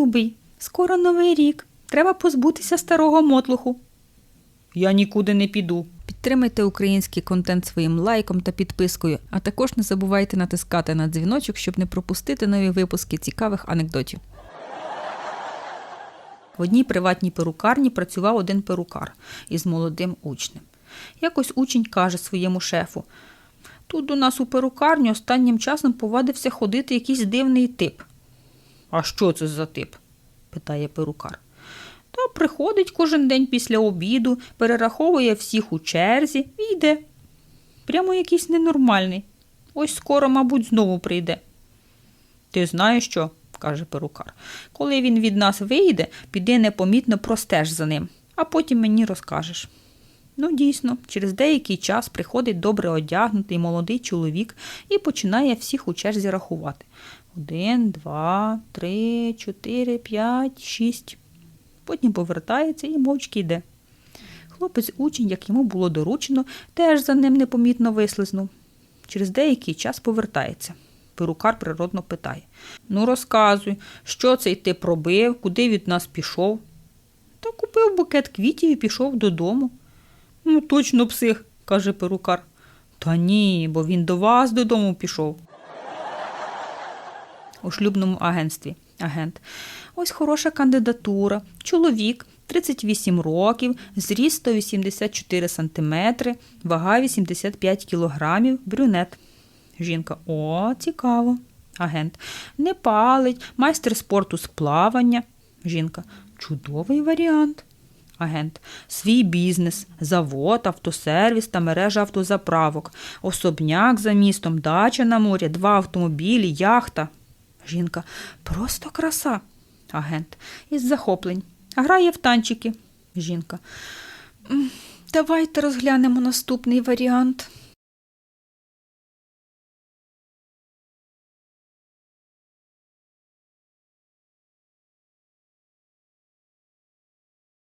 любий, скоро новий рік. Треба позбутися старого мотлуху. Я нікуди не піду. Підтримайте український контент своїм лайком та підпискою, а також не забувайте натискати на дзвіночок, щоб не пропустити нові випуски цікавих анекдотів. В одній приватній перукарні працював один перукар із молодим учнем. Якось учень каже своєму шефу: Тут до нас у перукарні останнім часом повадився ходити якийсь дивний тип. А що це за тип? питає перукар. Та приходить кожен день після обіду, перераховує всіх у черзі і йде. Прямо якийсь ненормальний. Ось скоро, мабуть, знову прийде. Ти знаєш що? каже перукар. Коли він від нас вийде, піди непомітно простеж за ним, а потім мені розкажеш. Ну, дійсно, через деякий час приходить добре одягнутий молодий чоловік і починає всіх у черзі рахувати. Один, два, три, чотири, п'ять, шість. Потім повертається і мовчки йде. Хлопець учень, як йому було доручено, теж за ним непомітно вислизнув. Через деякий час повертається. Перукар природно питає: Ну, розказуй, що цей ти пробив, куди від нас пішов? Та купив букет квітів і пішов додому. Ну, точно псих, каже перукар. Та ні, бо він до вас додому пішов. У шлюбному агентстві. Агент. Ось хороша кандидатура. Чоловік, 38 років, зріст 184 сантиметри, вага 85 кілограмів, брюнет. Жінка. О, цікаво. Агент. Не палить, майстер спорту з плавання. Жінка. Чудовий варіант. Агент. Свій бізнес, завод, автосервіс та мережа автозаправок, особняк за містом, дача на морі, два автомобілі, яхта. Жінка. Просто краса. Агент. Із захоплень. Грає в танчики. Жінка. Давайте розглянемо наступний варіант.